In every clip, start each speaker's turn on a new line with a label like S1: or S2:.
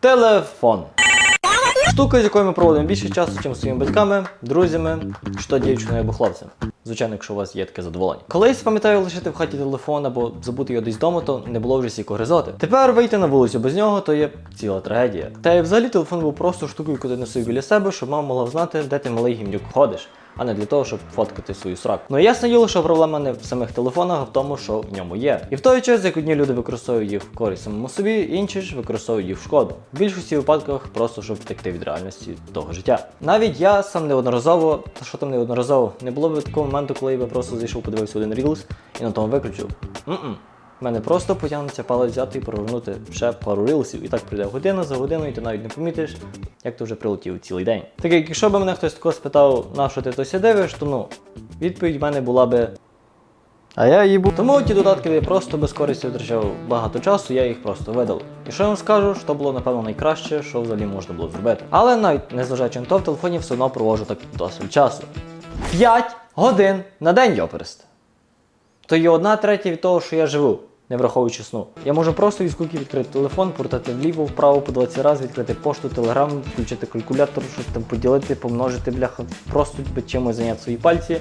S1: Телефон. Штука, з якою ми проводимо більше часу, ніж своїми батьками, друзями, то дівчиною або хлопцем. Звичайно, якщо у вас є таке задоволення. Колись пам'ятаю лишити в хаті телефон або забути його десь вдома, то не було вже сіко гризоти. Тепер вийти на вулицю без нього то є ціла трагедія. Та й взагалі телефон був просто штукою, яку ти носив біля себе, щоб мама могла знати, де ти малий гімнюк ходиш. А не для того, щоб фоткати свою сраку. Ну ясно діло, що проблема не в самих телефонах, а в тому, що в ньому є. І в той час, як одні люди використовують їх в користь самому собі, інші ж використовують їх в шкоду. В більшості випадках просто щоб втекти від реальності того життя. Навіть я сам неодноразово, та що там неодноразово, не було б такого моменту, коли я би просто зайшов, подивився один рілс і на тому виключив. М-м. В мене просто потягнеться палець взяти і провернути ще пару рилсів, і так прийде година за годиною, і ти навіть не помітиш, як ти вже прилетів цілий день. Так як якщо б мене хтось тако спитав, на що ти то ся дивиш, то ну, відповідь в мене була би. А я їбу. Тому ті додатки, я просто без користі витрачав багато часу, я їх просто видалив. І що я вам скажу, що було напевно найкраще, що взагалі можна було зробити. Але навіть незважаючи на то, в телефоні все одно проводжу так досить часу. 5 годин на день йоперст. То є одна третя від того, що я живу, не враховуючи сну. Я можу просто від скуки відкрити телефон, портати вліво, вправо по 20 разів, відкрити пошту, телеграм, включити калькулятор, щось там поділити, помножити, бляха, просто чимось зайняти свої пальці.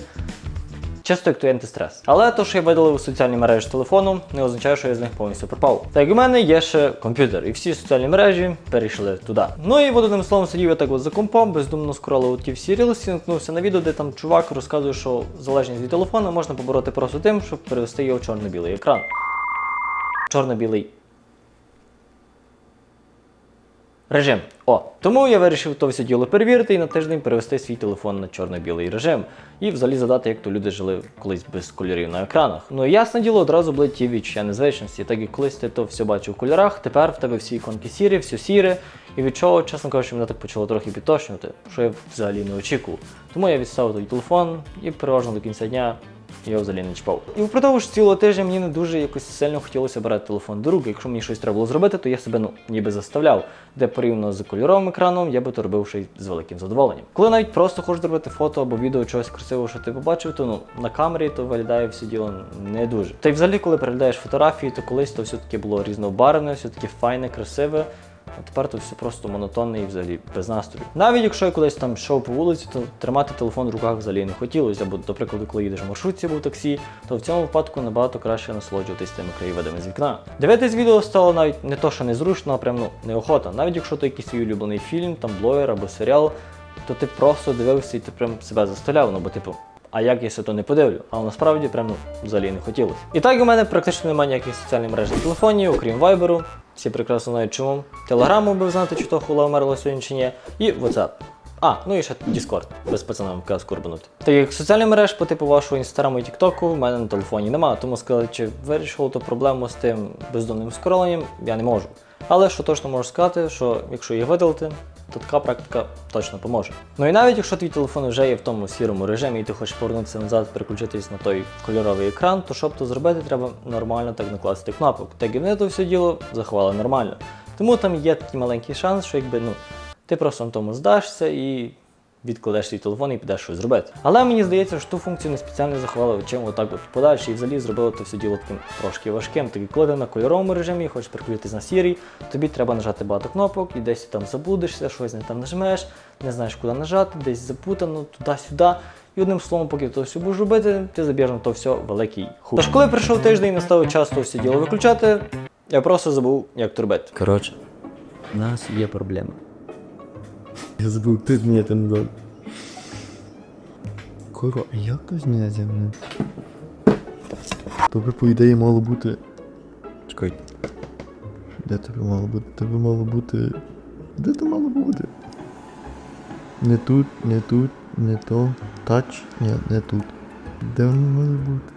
S1: Чисто як той антистрес. Але то, що я видалив соціальні мережі з телефону, не означає, що я з них повністю пропав. Так як у мене є ще комп'ютер, і всі соціальні мережі перейшли туди. Ну і от одним словом сидів я так от за компом, бездумно скролив ті всі рілси, наткнувся на відео, де там чувак розказує, що залежність від телефону можна побороти просто тим, щоб перевести його в чорно-білий екран. Чорно-білий Режим. О, тому я вирішив то все діло перевірити і на тиждень перевести свій телефон на чорно-білий режим. І взагалі задати, як то люди жили колись без кольорів на екранах. Ну і ясне діло, одразу були ті відчуття незвичності. Так як колись ти то все бачив в кольорах, тепер в тебе всі іконки сірі, все сіре. І від чого, чесно кажучи, мене так почало трохи підтошнювати, що я взагалі не очікував. Тому я відставив той телефон і переважно до кінця дня я взагалі не чіпав. І впродовж цілого тижня мені не дуже якось сильно хотілося брати телефон до рук. Якщо мені щось треба було зробити, то я себе ну ніби заставляв. Де порівняно з кольоровим екраном, я би то робив ще й з великим задоволенням. Коли навіть просто хочеш зробити фото або відео чогось красивого, що ти побачив, то ну на камері то виглядає все діло не дуже. Та й взагалі, коли переглядаєш фотографії, то колись то все-таки було різнобарвне, все-таки файне, красиве. А тепер тут все просто монотонне і взагалі без настрою. Навіть якщо я колись там йшов по вулиці, то тримати телефон в руках взагалі не хотілося. Бо, до прикладу, коли їдеш в маршрутці або в таксі, то в цьому випадку набагато краще насолоджуватись тими краєвидами з вікна. Дивитись відео стало навіть не то, що незручно, а прям ну неохота. Навіть якщо то якийсь свій улюблений фільм, там блогер або серіал, то ти просто дивився і ти прям себе заставляв, ну бо типу. А як я се то не подивлю? Але насправді прям ну, взагалі не хотілося. І так у мене практично немає ніяких соціальних мереж на телефоні, окрім Viber. Всі прекрасно знають чому. Телеграму би знати, чи то хула вмерла сьогодні чи ні. І WhatsApp. А, ну і ще Discord, без пацанам каз курбанути. Так як соціальних мереж по типу вашого інстаграму і тіктоку в мене на телефоні немає, тому сказати, чи вирішило ту проблему з тим бездомним скроленням, я не можу. Але що точно можу сказати, що якщо її видалити, то така практика точно поможе. Ну і навіть якщо твій телефон вже є в тому сірому режимі і ти хочеш повернутися назад, переключитись на той кольоровий екран, то щоб то зробити, треба нормально так накласти кнопок. Так і вони то все діло заховали нормально. Тому там є такий маленький шанс, що якби ну ти просто на тому здашся і відкладеш свій телефон і підеш щось зробити. Але мені здається, що ту функцію не спеціально заховали чим отак от подальше і взагалі зробили то все діло таким трошки важким. Так коли ти на кольоровому режимі хочеш переключитись на сірий, тобі треба нажати багато кнопок і десь там заблудишся, щось не там нажмеш, не знаєш, куди нажати, десь запутано, туди-сюди. І одним словом, поки ти то все будеш робити, ти заб'єш на то все великий хуй. Тож коли прийшов тиждень і настав час то все діло виключати, я просто забув, як то робити.
S2: Коротше, у нас є проблема. Я забув ти зміняти назад. Кого? А як то зміняти? Тобі по ідеї мало бути. Чекай. Де тобі мало бути? Тобі мало бути. Де то мало бути? Не тут, не тут, не то. Тач? Ні, не тут. Де воно мало бути?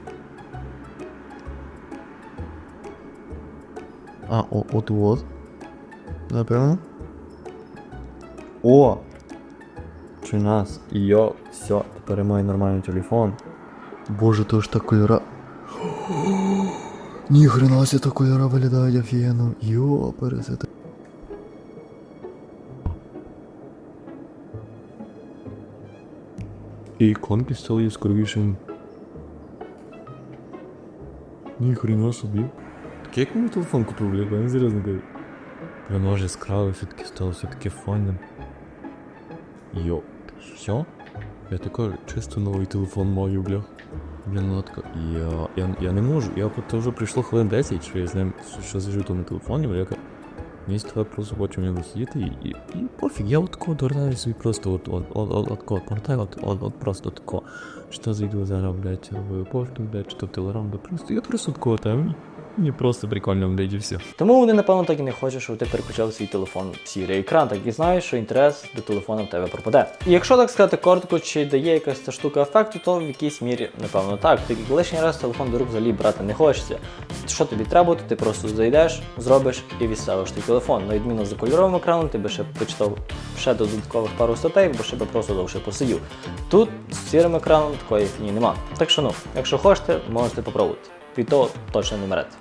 S2: А, о, от от. Напевно. О! Чи нас? Йо, все, тепер я маю нормальний телефон. Боже, то ж та кольора. Ніхрена ся та кольора виглядають офігенно. Йо, пересити. І іконки стали яскравішими. Ніхрена собі. Так як мені телефон купив, блядь, я не серйозно кажу.
S3: Воно ж яскраве, все-таки стало все-таки файним. Йо, що? Я такий чисто новий телефон маю, бля. Блін, ну така, я, я, я не можу, я то вже прийшло хвилин 10, що я з ним що, що зажив на телефоні, бля. Мені стало просто хочу в сидіти і, і, і пофіг, я от такого дурнаю собі просто от, от, от, от, от, такого портаю, от, от, от просто тако. Що зайду зараз, блядь, в пошту, блядь, чи то в телеграм, да просто, я просто такого там, мені просто прикольно, блядь, і все.
S1: Тому вони, напевно, так і не хочуть, щоб ти переключав свій телефон в сірий екран, так і знаєш, що інтерес до телефону в тебе пропаде. І якщо так сказати коротко, чи дає якась та штука ефекту, то в якійсь мірі, напевно, так. Тільки лишній раз телефон до рук взагалі брати не хочеться. Що тобі треба, то ти просто зайдеш, зробиш і відставиш твій телефон. На відміну за кольоровим екраном, ти би ще почитав ще додаткових пару статей, бо ще би просто довше посидів. Тут з сірим екраном такої фіні нема. Так що ну, якщо хочете, можете попробувати. Від того точно не мерете.